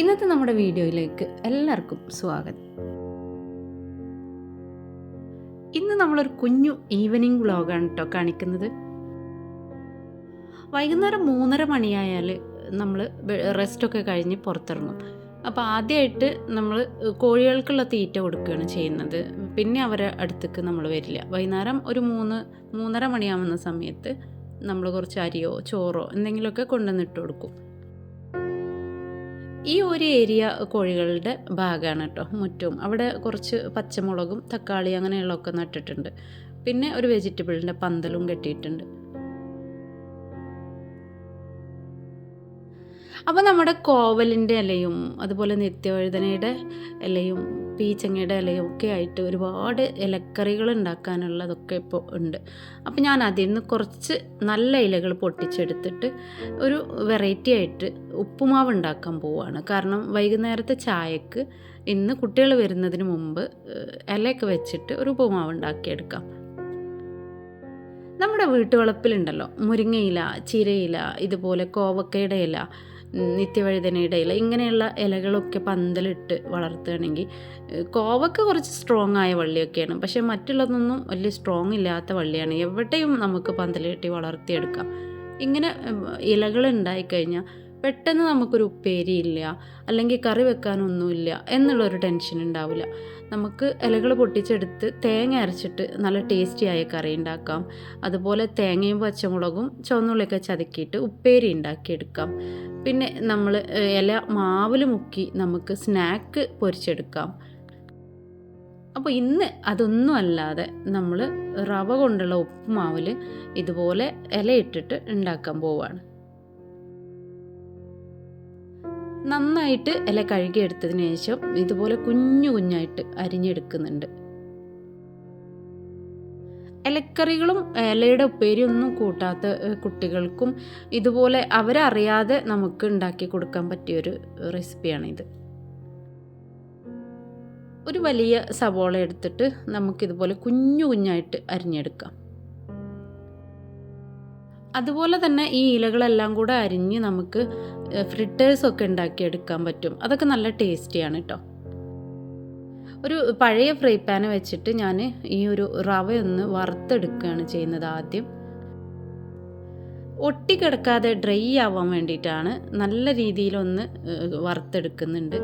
ഇന്നത്തെ നമ്മുടെ വീഡിയോയിലേക്ക് എല്ലാവർക്കും സ്വാഗതം. ഇന്ന് നമ്മളൊരു കുഞ്ഞു ഈവനിങ് വ്ളോഗാണ് കേട്ടോ കാണിക്കുന്നത്. വൈകുന്നേരം മൂന്നര മണിയായാൽ നമ്മൾ റെസ്റ്റൊക്കെ കഴിഞ്ഞ് പുറത്തിറങ്ങും. അപ്പോൾ ആദ്യമായിട്ട് നമ്മൾ കോഴികൾക്കുള്ള തീറ്റ കൊടുക്കുകയാണ് ചെയ്യുന്നത്. പിന്നെ അവരെ അടുത്തേക്ക് നമ്മൾ വരില്ല. വൈകുന്നേരം ഒരു മൂന്ന് മൂന്നര മണിയാവുന്ന സമയത്ത് നമ്മൾ കുറച്ച് അരിയോ ചോറോ എന്തെങ്കിലുമൊക്കെ കൊണ്ടുവന്നിട്ട് കൊടുക്കും. ഈ ഒരു ഏരിയ കോഴികളുടെ ഭാഗമാണ് കേട്ടോ മുറ്റവും. അവിടെ കുറച്ച് പച്ചമുളകും തക്കാളി അങ്ങനെയുള്ളതൊക്കെ നട്ടിട്ടുണ്ട്. പിന്നെ ഒരു വെജിറ്റബിളിന്റെ പന്തലും കെട്ടിയിട്ടുണ്ട്. അപ്പോൾ നമ്മുടെ കോവലിന്റെ ഇലയും അതുപോലെ നിത്യവഴുതനയുടെ ഇലയും പീച്ചങ്ങയുടെ ഇലയും ഒക്കെ ആയിട്ട് ഒരുപാട് ഇലക്കറികൾ ഉണ്ടാക്കാനുള്ളതൊക്കെ ഇപ്പോൾ ഉണ്ട്. അപ്പോൾ ഞാൻ അതിൽ നിന്ന് കുറച്ച് നല്ല ഇലകൾ പൊട്ടിച്ചെടുത്തിട്ട് ഒരു വെറൈറ്റി ആയിട്ട് ഉപ്പുമാവ് ഉണ്ടാക്കാൻ പോവുകയാണ് കാരണം വൈകുന്നേരത്തെ ചായക്ക് ഇന്ന് കുട്ടികൾ വരുന്നതിന് മുമ്പ് ഇലയൊക്കെ വെച്ചിട്ട് ഒരു ഉപ്പുമാവ് ഉണ്ടാക്കിയെടുക്കാം. നമ്മുടെ വീട്ടുവളപ്പിലുണ്ടല്ലോ മുരിങ്ങയില ചിരയില ഇതുപോലെ കോവക്കയുടെ ഇല നിത്യവഴുതനയുടെ ഇല ഇങ്ങനെയുള്ള ഇലകളൊക്കെ പന്തലിട്ട് വളർത്തുകയാണെങ്കിൽ കോവക്ക കുറച്ച് സ്ട്രോങ് ആയ വള്ളിയൊക്കെയാണ്. പക്ഷേ മറ്റുള്ളതൊന്നും വലിയ സ്ട്രോങ് ഇല്ലാത്ത വള്ളിയാണ്. എവിടെയും നമുക്ക് പന്തലിട്ടി വളർത്തിയെടുക്കാം. ഇങ്ങനെ ഇലകൾ ഉണ്ടായിക്കഴിഞ്ഞാൽ പെട്ടെന്ന് നമുക്കൊരു ഉപ്പേരിയില്ല അല്ലെങ്കിൽ കറി വെക്കാനൊന്നുമില്ല എന്നുള്ളൊരു ടെൻഷൻ ഉണ്ടാവില്ല. നമുക്ക് ഇലകൾ പൊട്ടിച്ചെടുത്ത് തേങ്ങ അരച്ചിട്ട് നല്ല ടേസ്റ്റിയായ കറി ഉണ്ടാക്കാം. അതുപോലെ തേങ്ങയും പച്ചമുളകും ചുവന്നുള്ളിയൊക്കെ ചതുക്കിയിട്ട് ഉപ്പേരി ഉണ്ടാക്കിയെടുക്കാം. പിന്നെ നമ്മൾ ഇല മാവിൽ മുക്കി നമുക്ക് സ്നാക്ക് പൊരിച്ചെടുക്കാം. അപ്പോൾ ഇന്ന് അതൊന്നും അല്ലാതെ നമ്മൾ റവ കൊണ്ടുള്ള ഉപ്പുമാവിൽ ഇതുപോലെ ഇലയിട്ടിട്ട് ഉണ്ടാക്കാൻ പോവാണ്. നന്നായിട്ട് ഇല കഴുകിയെടുത്തതിന് ശേഷം ഇതുപോലെ കുഞ്ഞു കുഞ്ഞായിട്ട് അരിഞ്ഞെടുക്കുന്നുണ്ട്. ഇലക്കറികളും ഇലയുടെ ഉപ്പേരിയൊന്നും കൂട്ടാത്ത കുട്ടികൾക്കും ഇതുപോലെ അവരറിയാതെ നമുക്ക് ഉണ്ടാക്കി കൊടുക്കാൻ പറ്റിയൊരു റെസിപ്പിയാണിത്. ഒരു വലിയ സവോള എടുത്തിട്ട് നമുക്കിതുപോലെ കുഞ്ഞു കുഞ്ഞായിട്ട് അരിഞ്ഞെടുക്കാം. അതുപോലെ തന്നെ ഈ ഇലകളെല്ലാം കൂടെ അരിഞ്ഞ് നമുക്ക് ഫ്രിട്ടേഴ്സൊക്കെ ഉണ്ടാക്കിയെടുക്കാൻ പറ്റും. അതൊക്കെ നല്ല ടേസ്റ്റിയാണ് കേട്ടോ ഒരു പഴയ ഫ്രൈ പാൻ വെച്ചിട്ട് ഞാൻ ഈ ഒരു റവ ഒന്ന് വറുത്തെടുക്കുകയാണ് ചെയ്യുന്നത് ആദ്യം. ഒട്ടിക്കിടക്കാതെ ഡ്രൈ ആവാൻ വേണ്ടിയിട്ടാണ് നല്ല രീതിയിലൊന്ന് വറുത്തെടുക്കുന്നുണ്ട്.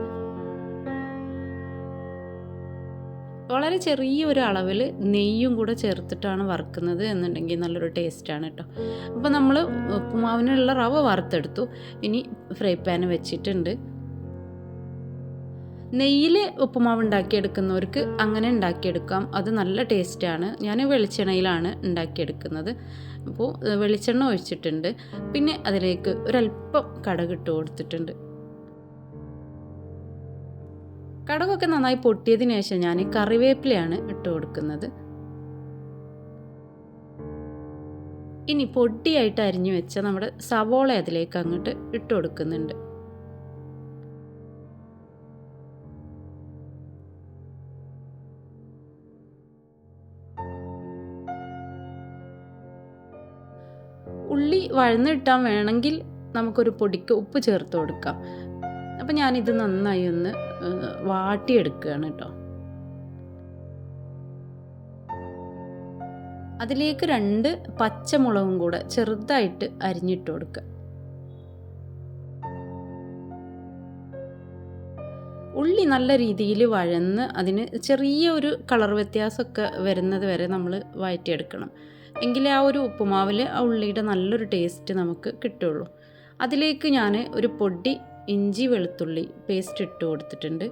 വളരെ ചെറിയൊരു അളവിൽ നെയ്യും കൂടെ ചേർത്തിട്ടാണ് വറുക്കുന്നത് എന്നുണ്ടെങ്കിൽ നല്ലൊരു ടേസ്റ്റാണ് കേട്ടോ. അപ്പോൾ നമ്മൾ ഉപ്പുമാവിനുള്ള റവ വറുത്തെടുത്തു. ഇനി ഫ്രൈ പാൻ വെച്ചിട്ടുണ്ട്. നെയ്യിൽ ഉപ്പുമാവ് ഉണ്ടാക്കിയെടുക്കുന്നവർക്ക് അങ്ങനെ ഉണ്ടാക്കിയെടുക്കാം. അത് നല്ല ടേസ്റ്റാണ്. ഞാൻ വെളിച്ചെണ്ണയിലാണ് ഉണ്ടാക്കിയെടുക്കുന്നത്. അപ്പോൾ വെളിച്ചെണ്ണ ഒഴിച്ചിട്ടുണ്ട്. പിന്നെ അതിലേക്ക് ഒരല്പം കടകിട്ട് കൊടുത്തിട്ടുണ്ട്. കടകൊക്കെ നന്നായി പൊട്ടിയതിന് ശേഷം ഞാൻ കറിവേപ്പിലയാണ് ഇട്ട് കൊടുക്കുന്നത്. ഇനി പൊടിയായിട്ട് അരിഞ്ഞു വെച്ച നമ്മുടെ സവോള അതിലേക്ക് അങ്ങോട്ട് ഇട്ട് കൊടുക്കുന്നുണ്ട്. ഉള്ളി വഴന്നിട്ടാൻ വേണമെങ്കിൽ നമുക്കൊരു പൊടിക്ക് ഉപ്പ് ചേർത്ത് കൊടുക്കാം. അപ്പം ഞാനിത് നന്നായി ഒന്ന് വാട്ടിയെടുക്കുകയാണ് കേട്ടോ. അതിലേക്ക് രണ്ട് പച്ചമുളകും കൂടെ ചെറുതായിട്ട് അരിഞ്ഞിട്ട് കൊടുക്കുക. ഉള്ളി നല്ല രീതിയിൽ വഴന്ന് അതിന് ചെറിയ ഒരു കളർ വ്യത്യാസമൊക്കെ വരുന്നത് വരെ നമ്മൾ വഴറ്റിയെടുക്കണം. എങ്കിലേ ആ ഒരു ഉപ്പുമാവിൽ ആ ഉള്ളിയുടെ നല്ലൊരു ടേസ്റ്റ് നമുക്ക് കിട്ടുള്ളൂ. അതിലേക്ക് ഞാൻ ഒരു പൊടി ഇഞ്ചി വെളുത്തുള്ളി പേസ്റ്റ് ഇട്ട് കൊടുത്തിട്ടുണ്ട്.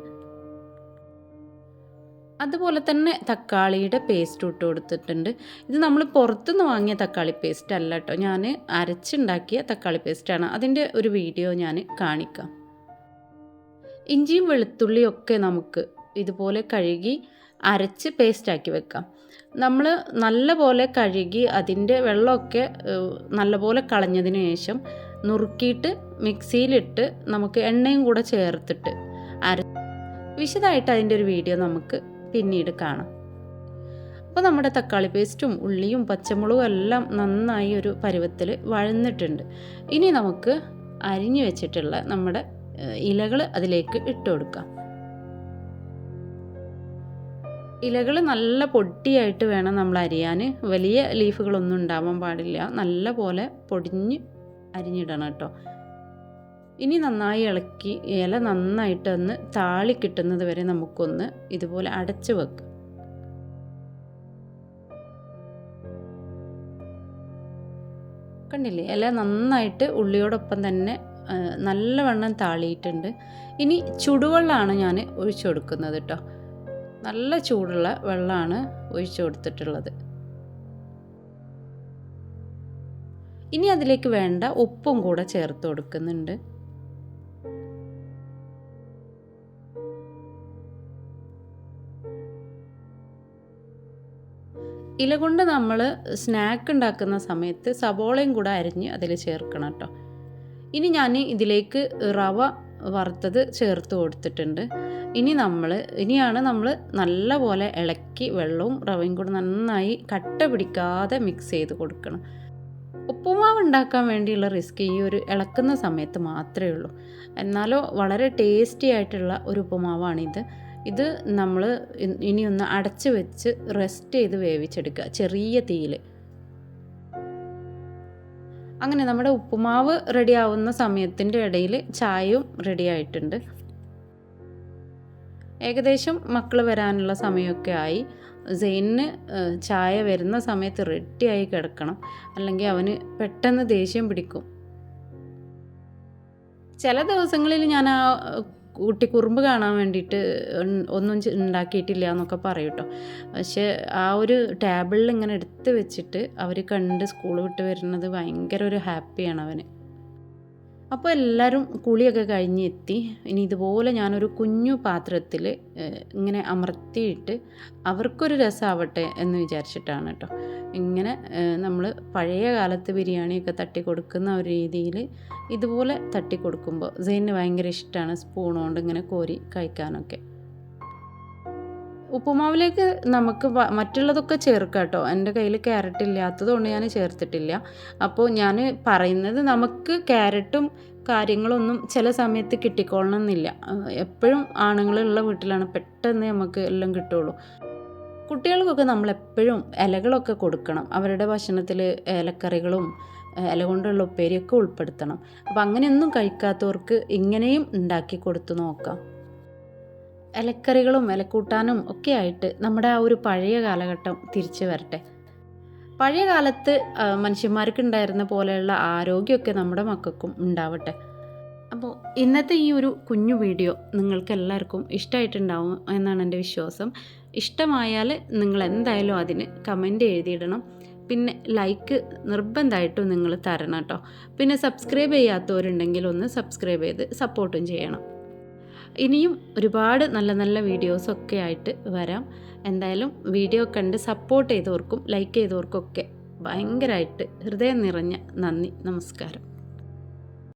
അതുപോലെ തന്നെ തക്കാളിയുടെ പേസ്റ്റ് ഇട്ട് കൊടുത്തിട്ടുണ്ട്. ഇത് നമ്മൾ പുറത്തുനിന്ന് വാങ്ങിയ തക്കാളി പേസ്റ്റ് അല്ല കേട്ടോ ഞാൻ അരച്ചുണ്ടാക്കിയ തക്കാളി പേസ്റ്റാണ് അതിന്റെ ഒരു വീഡിയോ ഞാൻ കാണിക്കാം. ഇഞ്ചിയും വെളുത്തുള്ളിയും ഒക്കെ നമുക്ക് ഇതുപോലെ കഴുകി അരച്ച് പേസ്റ്റാക്കി വെക്കാം. നമ്മൾ നല്ലപോലെ കഴുകി അതിന്റെ വെള്ളമൊക്കെ നല്ലപോലെ കളഞ്ഞതിന് ശേഷം നുറുക്കിയിട്ട് മിക്സിയിലിട്ട് നമുക്ക് എണ്ണയും കൂടെ ചേർത്തിട്ട് അര വിശദമായിട്ട് അതിന്റെ ഒരു വീഡിയോ നമുക്ക് പിന്നീട് കാണാം. അപ്പോൾ നമ്മുടെ തക്കാളി പേസ്റ്റും ഉള്ളിയും പച്ചമുളകും എല്ലാം നന്നായി ഒരു പരുവത്തിൽ വഴന്നിട്ടുണ്ട്. ഇനി നമുക്ക് അരിഞ്ഞു വെച്ചിട്ടുള്ള നമ്മുടെ ഇലകൾ അതിലേക്ക് ഇട്ട് കൊടുക്കാം. ഇലകൾ നല്ല പൊടിയായിട്ട് വേണം നമ്മൾ അരിയാൻ വലിയ ലീഫുകളൊന്നും ഉണ്ടാവാൻ പാടില്ല. നല്ല പോലെ പൊടിഞ്ഞ് അരിഞ്ഞിടണം കേട്ടോ. ഇനി നന്നായി ഇളക്കി ഇല നന്നായിട്ട് ഒന്ന് താളി കിട്ടുന്നത് വരെ നമുക്കൊന്ന് ഇതുപോലെ അടച്ച് വെക്കാം. കണ്ടില്ലേ? ഇല നന്നായിട്ട് ഉള്ളിയോടൊപ്പം തന്നെ നല്ലവണ്ണം താളിയിട്ടുണ്ട്. ഇനി ചുടുവെള്ളമാണ് ഞാൻ ഒഴിച്ചു കൊടുക്കുന്നത് കേട്ടോ. നല്ല ചൂടുള്ള വെള്ളമാണ് ഒഴിച്ചു കൊടുത്തിട്ടുള്ളത്. ഇനി അതിലേക്ക് വേണ്ട ഉപ്പും കൂടെ ചേർത്ത് കൊടുക്കുന്നുണ്ട്. ഇല കൊണ്ട് നമ്മൾ സ്നാക്ക് ഉണ്ടാക്കുന്ന സമയത്ത് സബോളയും കൂടെ അരിഞ്ഞ് അതിൽ ചേർക്കണം കേട്ടോ. ഇനി ഞാൻ ഇതിലേക്ക് റവ വറുത്തത് ചേർത്ത് കൊടുത്തിട്ടുണ്ട്. ഇനി നമ്മൾ ഇനിയാണ് നമ്മൾ നല്ല പോലെ ഇളക്കി വെള്ളവും റവയും കൂടെ നന്നായി കട്ട പിടിക്കാതെ മിക്സ് ചെയ്ത് കൊടുക്കണം. ഉപ്പുമാവ് ഉണ്ടാക്കാൻ വേണ്ടിയുള്ള റിസ്ക് ഈ ഒരു ഇളക്കുന്ന സമയത്ത് മാത്രമേ ഉള്ളൂ. എന്നാലോ വളരെ ടേസ്റ്റി ആയിട്ടുള്ള ഒരു ഉപ്പുമാവാണിത്. ഇത് നമ്മൾ ഇനിയൊന്ന് അടച്ചു വെച്ച് റെസ്റ്റ് ചെയ്ത് വേവിച്ചെടുക്കുക. ചെറിയ തീയിൽ അങ്ങനെ നമ്മുടെ ഉപ്പുമാവ് റെഡി ആവുന്ന സമയത്തിന്റെ ഇടയിൽ ചായയും റെഡി ആയിട്ടുണ്ട്. ഏകദേശം മക്കൾ വരാനുള്ള സമയമൊക്കെ ആയി. സെയിനിന് ചായ വരുന്ന സമയത്ത് റെഡിയായി കിടക്കണം. അല്ലെങ്കിൽ അവന് പെട്ടെന്ന് ദേഷ്യം പിടിക്കും. ചില ദിവസങ്ങളിൽ ഞാൻ ആ കുട്ടി കുറുമ്പ് കാണാൻ വേണ്ടിയിട്ട് ഒന്നും ഉണ്ടാക്കിയിട്ടില്ല എന്നൊക്കെ പറയും കേട്ടോ പക്ഷേ ആ ഒരു ടേബിളിൽ ഇങ്ങനെ എടുത്ത് വെച്ചിട്ട് അവർ കണ്ട് സ്കൂൾ വിട്ട് വരുന്നത് ഭയങ്കര ഒരു ഹാപ്പിയാണ് അവന്. അപ്പോൾ എല്ലാവരും കുളിയൊക്കെ കഴിഞ്ഞ് എത്തി ഇനി ഇതുപോലെ ഞാനൊരു കുഞ്ഞു പാത്രത്തിൽ ഇങ്ങനെ അമർത്തിയിട്ട് അവർക്കൊരു രസമാവട്ടെ എന്ന് വിചാരിച്ചിട്ടാണ് കേട്ടോ. ഇങ്ങനെ നമ്മൾ പഴയ കാലത്ത് ബിരിയാണിയൊക്കെ തട്ടി കൊടുക്കുന്ന ഒരു രീതിയിൽ ഇതുപോലെ തട്ടി കൊടുക്കുമ്പോൾ സെയിന് ഭയങ്കര ഇഷ്ടമാണ് സ്പൂൺ കൊണ്ട് ഇങ്ങനെ കോരി കഴിക്കാനൊക്കെ. ഉപ്പുമാവിലേക്ക് നമുക്ക് മറ്റുള്ളതൊക്കെ ചേർക്കാം കേട്ടോ എന്റെ കയ്യിൽ ക്യാരറ്റ് ഇല്ലാത്തതുകൊണ്ട് ഞാൻ ചേർത്തിട്ടില്ല. അപ്പോൾ ഞാൻ പറയുന്നത് നമുക്ക് ക്യാരറ്റും കാര്യങ്ങളൊന്നും ചില സമയത്ത് കിട്ടിക്കൊള്ളണമെന്നില്ല. എപ്പോഴും ആണുങ്ങളുള്ള വീട്ടിലാണ് പെട്ടെന്ന് നമുക്ക് എല്ലാം കിട്ടുള്ളൂ. കുട്ടികൾക്കൊക്കെ നമ്മൾ എപ്പോഴും ഇലകളൊക്കെ കൊടുക്കണം. അവരുടെ ഭക്ഷണത്തിൽ ഇലക്കറികളും ഇല കൊണ്ടുള്ള ഉപ്പേരിയൊക്കെ ഉൾപ്പെടുത്തണം. അപ്പോൾ അങ്ങനെയൊന്നും കഴിക്കാത്തവർക്ക് ഇങ്ങനെയും ഉണ്ടാക്കി കൊടുത്തു നോക്കാം. ഇലക്കറികളും ഇലക്കൂട്ടാനും ഒക്കെ ആയിട്ട് നമ്മുടെ ആ ഒരു പഴയ കാലഘട്ടം തിരിച്ചു വരട്ടെ. പഴയ കാലത്ത് മനുഷ്യന്മാർക്ക് ഉണ്ടായിരുന്ന പോലെയുള്ള ആരോഗ്യമൊക്കെ നമ്മുടെ മക്കൾക്കും ഉണ്ടാവട്ടെ. അപ്പോൾ ഇന്നത്തെ ഈ ഒരു കുഞ്ഞു വീഡിയോ നിങ്ങൾക്ക് എല്ലാവർക്കും ഇഷ്ടമായിട്ടുണ്ടാവും എന്നാണ് എന്റെ വിശ്വാസം. ഇഷ്ടമായാൽ നിങ്ങൾ എന്തായാലും അതിന് കമന്റ് എഴുതിയിടണം. പിന്നെ ലൈക്ക് നിർബന്ധമായിട്ടും നിങ്ങൾ തരണം കേട്ടോ. പിന്നെ സബ്സ്ക്രൈബ് ചെയ്യാത്തവരുണ്ടെങ്കിൽ ഒന്ന് സബ്സ്ക്രൈബ് ചെയ്ത് സപ്പോർട്ടും ചെയ്യണം. ഇനിയും ഒരുപാട് നല്ല നല്ല വീഡിയോസൊക്കെ ആയിട്ട് വരാം. എന്തായാലും വീഡിയോ കണ്ട് സപ്പോർട്ട് ചെയ്തവർക്കും ലൈക്ക് ചെയ്തവർക്കൊക്കെ ഭയങ്കരമായിട്ട് ഹൃദയം നിറഞ്ഞ നന്ദി നമസ്കാരം.